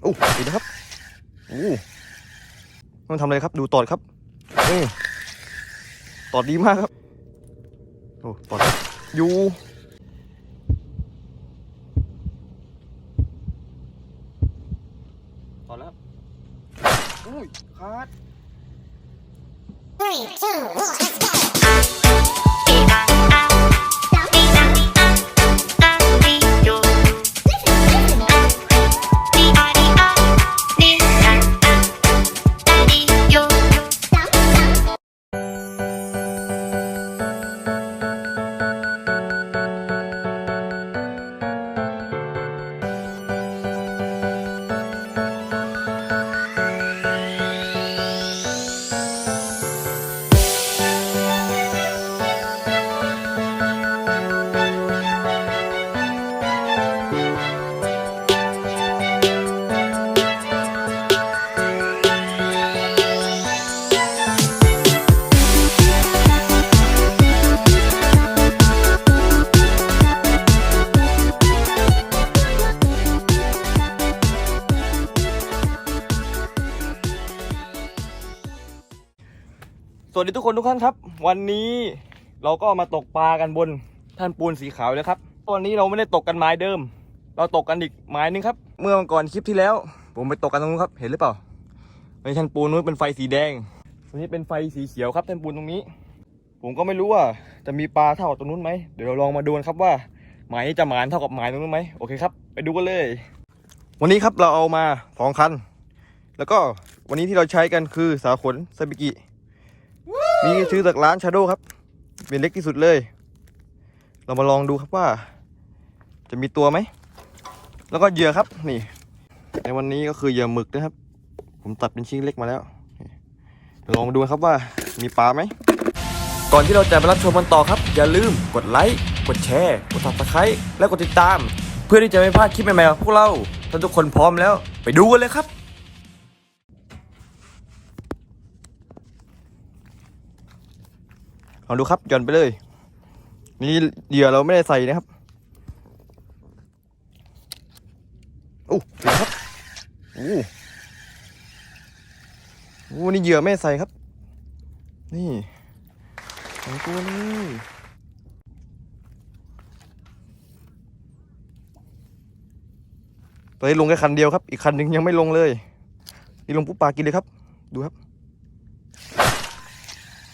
โอ้ดีนะครับโอ้มันทำอะไรครับ ดูตอดครับเออตอดดีมากครับโอ้ตอดอยู่ สวัสดีทุกคนทุกท่านครับ วันนี้เราก็มาตกปลากันบนท่านปูนสีขาวเลยครับวันนี้เราไม่ได้ตกกันไม้เดิม เราตกกันอีกไม้นึงครับ เมื่อวันก่อนคลิปที่แล้ว ผมไปตกกันตรงนู้นครับเห็นหรือเปล่าในท่านปูนนู้นเป็นไฟสีแดงตรงนี้เป็นไฟสีเขียวครับท่านปูนตรงนี้ ผมก็ไม่รู้ว่าจะมีปลาเท่ากับตรงนู้นไหมเดี๋ยวเราลองมาดูกันครับว่าหมายจะหมานเท่ากับหมายตรงนู้นไหมโอเคครับ ไปดูกันเลย วันนี้ครับเราเอามาสองคัน แล้วก็วันนี้ที่เราใช้กันคือสาขนซาบิกิ นี่ซื้อจากร้านชาโดครับเป็นเล็กที่สุดเลย เรามาลองดูครับว่า จะมีตัวไหม แล้วก็เหยื่อครับนี่ ในวันนี้ก็คือเหยื่อหมึกนะครับ ผมตัดเป็นชิ้นเล็กมาแล้วลองดูครับว่ามีปลาไหม ก่อนที่เราจะไปรับชมกันต่อครับ อย่าลืมกดไลค์ กดแชร์ กด subscribe และกดติดตาม เพื่อที่จะไม่พลาดคลิปใหม่ๆของพวกเรา ถ้าทุกคนพร้อมแล้ว ไปดูกันเลยครับ ลองดูครับหย่อนไปเลย นี่เหยื่อเราไม่ได้ใส่นะครับโอ้เห็นครับโอ้โหนี่เหยื่อไม่ได้ใส่ครับ นี่สองตัวนี่ตอนนี้ลงแค่คันเดียวครับ อีกคันหนึ่งยังไม่ลงเลย นี่ลงปุ๊บปลากินเลยครับ ดูครับ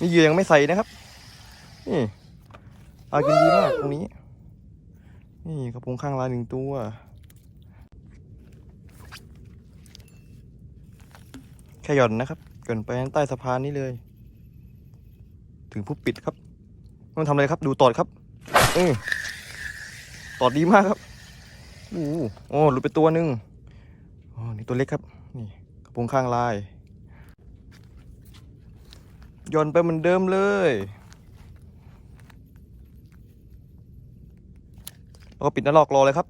นี่เหยื่อยังไม่ใส่นะครับ นี่ปลากินดีมากตรงนี้ นี่กระพงข้างลายหนึ่งตัวแค่หย่อนนะครับหย่อนไปใต้สะพานนี้เลย ถึงผู้ปิดครับมันทำอะไรครับ ดูตอดครับเออตอดดีมากครับโอ้โหโอ้หลุดไปตัวหนึ่งอ๋อนี่ตัวเล็กครับ นี่กระพงข้างลายหย่อนไปเหมือนเดิมเลย แล้วก็ปิดหน้าลอกรอเลยครับ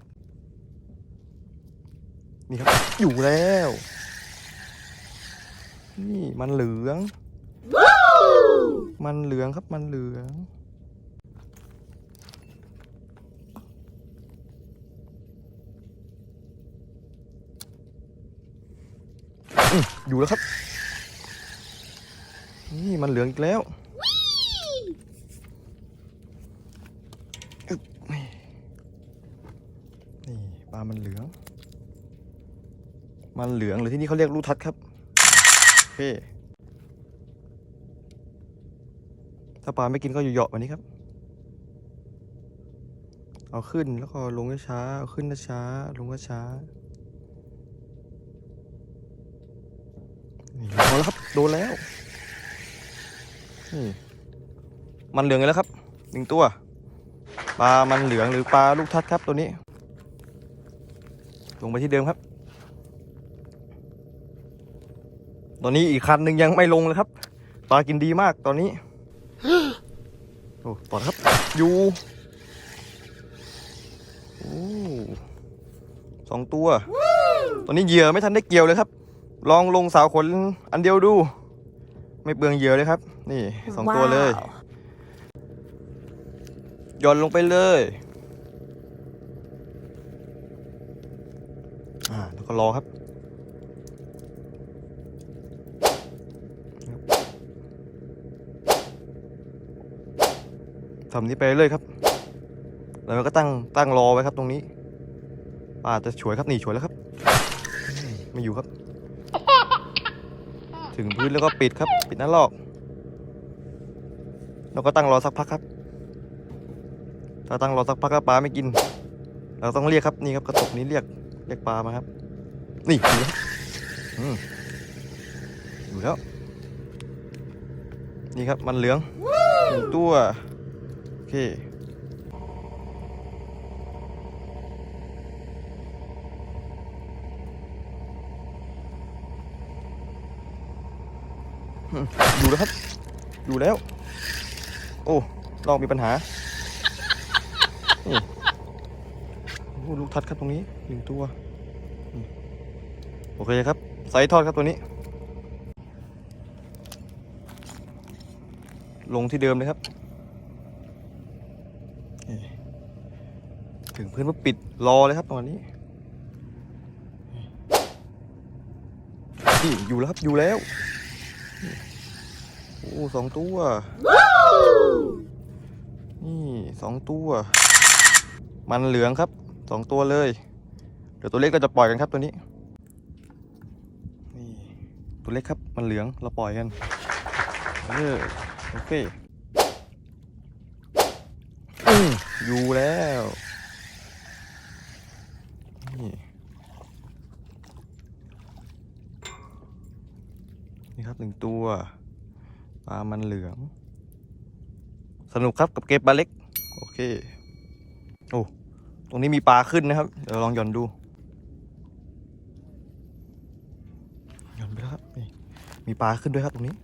นี่ครับ อยู่แล้ว นี่มันเหลือง มันเหลืองครับมันเหลืองอืมอยู่แล้วครับ นี่มันเหลืองอีกแล้วอึ๊บนี่นี่ปลา มันเหลือง มันเหลืองหรือที่นี่เขาเรียกลูกทัดครับโอเคถ้าปลาไม่กินก็อยู่เหยาะแบบนี้ครับ เอาขึ้นแล้วก็ลงช้าเอาขึ้นช้าลงช้าๆนี่เอาแล้วครับ โดนแล้ว มันเหลืองแล้วครับหนึ่งตัว ปลา มันเหลืองหรือปลาลูกทัดครับตัวนี้ ลงไปที่เดิมครับ ตอนนี้อีกคันหนึ่งยังไม่ลงเลยครับ ปลากินดีมากตอนนี้ โอ้ต่อครับ อยู่โอ้สองตัว ตอนนี้เหยื่อไม่ทันได้เกี่ยวเลยครับ ลองลงสาวขนอันเดียวดู ไม่เปลืองเหยื่อเลยครับ นี่สองตัวเลย Wow. หย่อนลงไปเลย อ่าแล้วก็รอครับ ทำนี้ไปเรื่อยครับ แล้วก็ตั้งตั้งรอไว้ครับตรงนี้ป่าจะฉวยครับหนีฉวยแล้วครับ ไม่อยู่ครับ ถึงพื้นแล้วก็ปิดครับ ปิดหน้าลอก แล้วก็ตั้งรอสักพักครับ ถ้าตั้งรอสักพักก็ปลาไม่กิน เราต้องเรียกครับนี่ครับกระตกนี้เรียก เรียกปลามาครับ นี่อยู่แล้วอืมอยู่แล้ว นี่ครับมันเหลืองหนึ่งตัว โอเคอืมอยู่แล้วครับ อยู่แล้ว โอ้ลองมีปัญหา นี่โอ้ ลูกทัดครับตรงนี้หนึ่งตัวอืมโอเคครับไซส์ทอดครับตัวนี้ ลงที่เดิมเลยครับนี่ถึงพื้นปุ๊บปิดรอเลยครับตอนนี้นี่อยู่แล้วครับอยู่แล้ว โอ้สองตัว นี่สองตัว มันเหลืองครับ สองตัวเลย เดี๋ยวตัวเล็กเราจะปล่อยกันครับตัวนี้ นี่ตัวเล็กครับมันเหลืองเราปล่อยกันเออโอเคออยู่แล้วนี่นี่ครับหนึ่งตัวปลามันเหลือง สนุกครับกับเก็บปลาเล็ก โอเค โอ้ รงนี้มีปลาขึ้นนะครับ เดี๋ยวลองหย่อนดู หย่อนไปแล้วครับนี่มีปลาขึ้นด้วยครับตรงนี้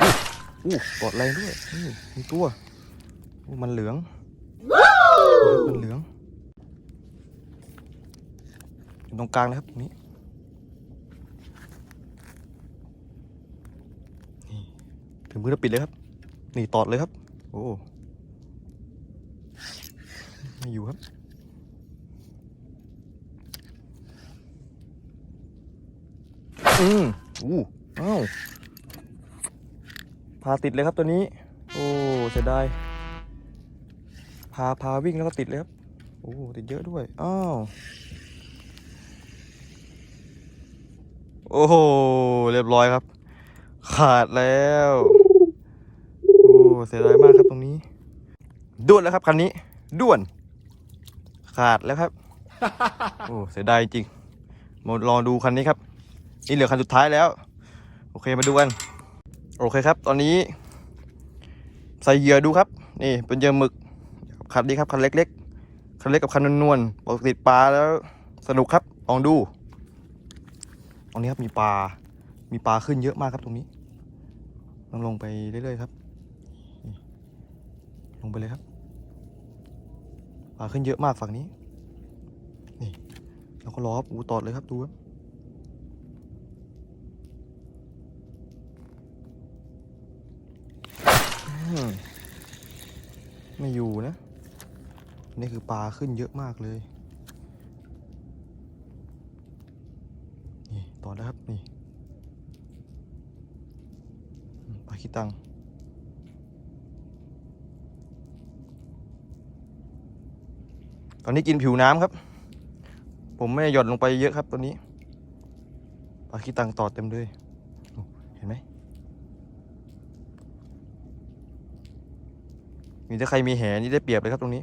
อู้อู้กดแรงด้วยนี่มีตัวมันเหลือง มันเหลืองอยู่ตรงกลางนะครับตรงนี้ถึงพื้นแล้วปิดเลยครับ นี่ตอดเลยครับ โอ้ ไม่อยู่ครับอืมอู้อ้าวพาติดเลยครับตัวนี้ โอ้เสียดายพาพาวิ่งแล้วก็ติดเลยครับ โอ้ติดเยอะด้วย อ้าว โอ้โห เรียบร้อยครับ ขาดแล้ว โอ้เสียดายมากครับตรงนี้ด่วนแล้วครับคันนี้ด่วน ขาดแล้วครับ โอ้เสียดายจริงมารอดูคันนี้ครับ นี่เหลือคันสุดท้ายแล้ว โอเคมาดูกัน โอเคครับ ตอนนี้ ใส่เหยื่อดูครับ นี่เป็นเหยื่อหมึกคันนี้ครับคันเล็กๆคันเล็กกับคันนวลๆปกติดปลาแล้วสนุกครับลองดูตรงนี้ครับมีปลา มีปลาขึ้นเยอะมากครับตรงนี้ลองลงไปเรื่อยๆครับนี่ลงไปเลยครับ ปลาขึ้นเยอะมากฝั่งนี้ นี่ เราก็รอครับอูตอดเลยครับดูครับไม่อยู่นะ นี่คือปลาขึ้นเยอะมากเลย นี่ต่อแล้วครับ นี่ปลาขี้ตัง ตอนนี้กินผิวน้ำครับ ผมไม่หย่อนลงไปเยอะครับตัวนี้ปลาขี้ตังตอดเต็มเลยเห็นไหมมีถ้าใครมีแหนี่ได้เปรียบเลยครับตรงนี้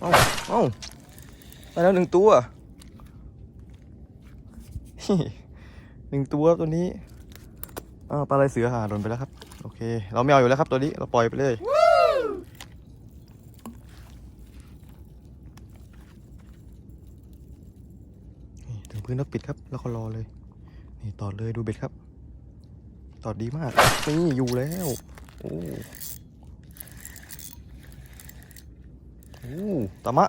เอ้าเอ้าได้แล้วหนึ่งตัวหนึ่งตัวครับตัวนี้อ้าปลาไหลเสือหาโดนไปแล้วครับ โอเค เราไม่เอาอยู่แล้วครับตัวนี้ เราปล่อยไปเลย นี่ถึง พื้นแล้วปิดครับ แล้วก็รอเลย นี่ตอดเลยดูเบ็ดครับ ตอดดีมาก นี่อยู่แล้ว โอ้โอ้ตามะ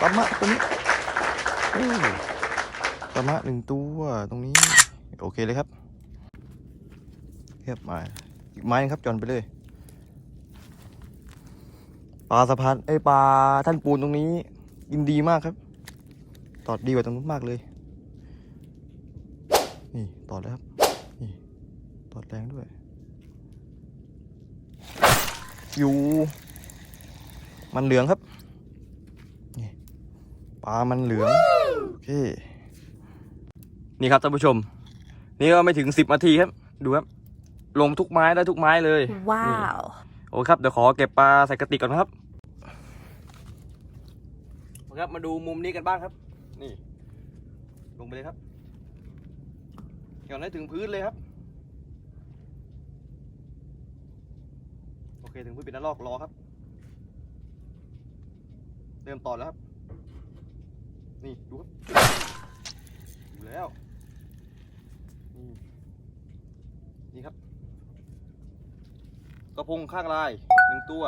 ตามะตัวนี้โอ้ตามะหนึ่งตัวตรงนี้ โอเคเลยครับเทียบมาอีกไม้นึงครับจอนไปเลยปลาสะพานไอปลาท่านปูนตรงนี้กินดีมากครับ ตอดดีกว่าตรงนู้นมากเลย นี่ตอดแล้วครับ นี่ตอดแรงด้วย อยู่ มันเหลืองครับ นี่ปลามันเหลือง โอเค นี่ครับท่านผู้ชม นี่ก็ไม่ถึงสิบนาทีครับ ดูครับ ลงทุกไม้ได้ทุกไม้เลย Wow. โอเคครับ เดี๋ยวขอเก็บปลาใส่กระติกก่อนนะครับโอเคครับมาดูมุมนี้กันบ้างครับ นี่ ลงไปเลยครับหย่อนให้ถึงพื้นเลยครับ โอเคถึงพื้นเปิดหน้าลอกรอครับ เริ่มต่อแล้วครับ นี่ดูครับดูแล้วนี่ครับ กระพงข้างลายหนึ่งตัว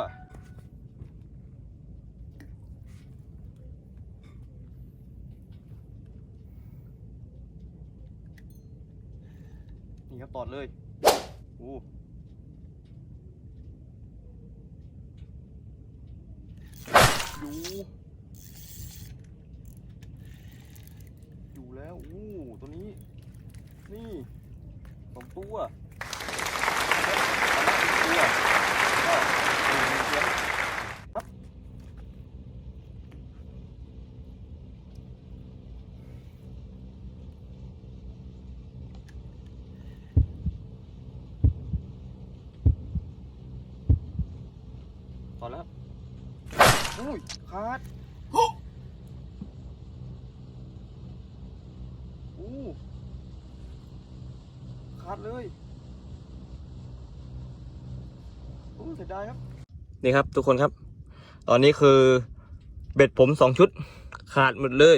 นี่ครับตอดเลยโอ้อยู่ อยู่ แล้วโอ้ตัวนี้ นี่สองตัวตัวก็หนึ่งเสียงครับต่อแล้วอุ้ยขาดอู้ ขาดเลยอู้เสียดายครับ นี่ครับทุกคนครับ ตอนนี้คือเบ็ดผมสองชุด ขาดหมดเลย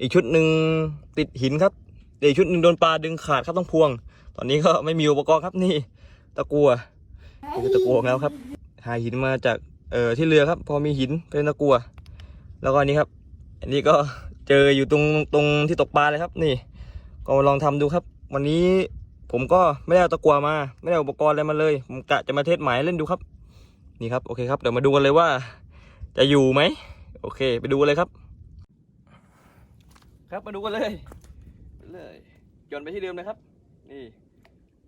อีกชุดหนึ่งติดหินครับอีกชุดหนึ่งโดนปลาดึงขาดครับต้องพวง ตอนนี้ก็ไม่มีอุปกรณ์ครับนี่ ตะกัวผมจะตะกัวแล้วครับ หาหินมาจากเอ่อที่เรือครับ พอมีหินเป็นตะกัว แล้วก็อันนี้ครับ อันนี้ก็เจออยู่ตรงตรงที่ตกปลาเลยครับ นี่ ก็ลองทำดูครับ วันนี้ ผมก็ไม่ได้เอาตะกัวมา ไม่ได้อุปกรณ์อะไรมาเลย ผมกะจะมาเทสหมายเล่นดูครับ นี่ครับ โอเคครับเดี๋ยวมาดูกันเลยว่า จะอยู่ไหม โอเค ไปดูกันเลยครับ ครับมาดูกันเลยเลยโยนไปที่เดิมเลยครับ นี่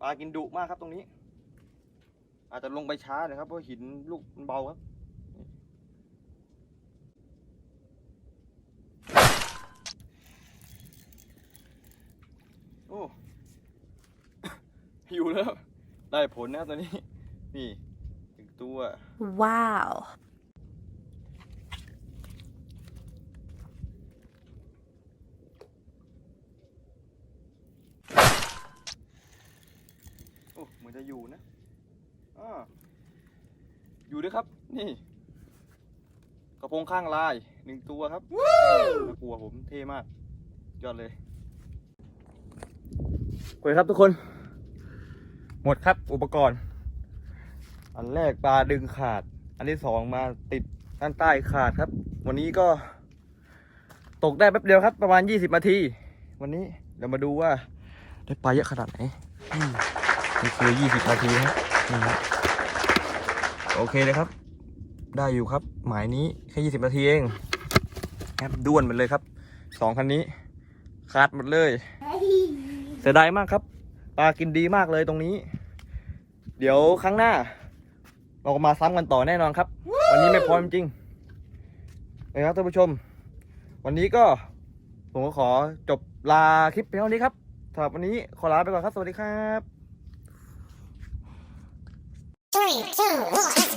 ปลากินดุมากครับตรงนี้ อาจจะลงไปช้าหนะครับเพราะหินลูกมันเบาครับนี่โอ้ อยู่แล้ว ได้ผลนะครับตัวนี้ นี่ถึงตัว Wow. โอ้เหมือนจะอยู่นะอ่าอยู่ด้วยครับ นี่ กระโปรงข้างลายหนึ่งตัวครับน่ากลัวผมเท่มาก ยอดเลยโอเคครับทุกคน หมดครับอุปกรณ์ อันแรกปลาดึงขาด อันที่สองมาติดด้านใต้ขาดครับ วันนี้ก็ ตกได้แป๊บเดียวครับ ประมาณ20นาที วันนี้เดี๋ยวมาดูว่า ได้ปลาเยอะขนาดไหนอืมนี่คือ20นาทีครับนี่ครับโอเคเลยครับ ได้อยู่ครับ หมายนี้แค่20นาทีเองครับด้วนหมดเลยครับสองคันนี้ ขาดหมดเลยเสียดายมากครับ ปลากินดีมากเลยตรงนี้ เดี๋ยวครั้งหน้า เราก็มาซ้ำกันต่อแน่นอนครับ วันนี้ไม่พอจริงๆนะครับท่านผู้ชม วันนี้ก็ผมก็ขอจบลาคลิปเพียงเท่านี้ครับสำหรับวันนี้ขอลาไปก่อนครับ สวัสดีครับ Three, two, one, let's go.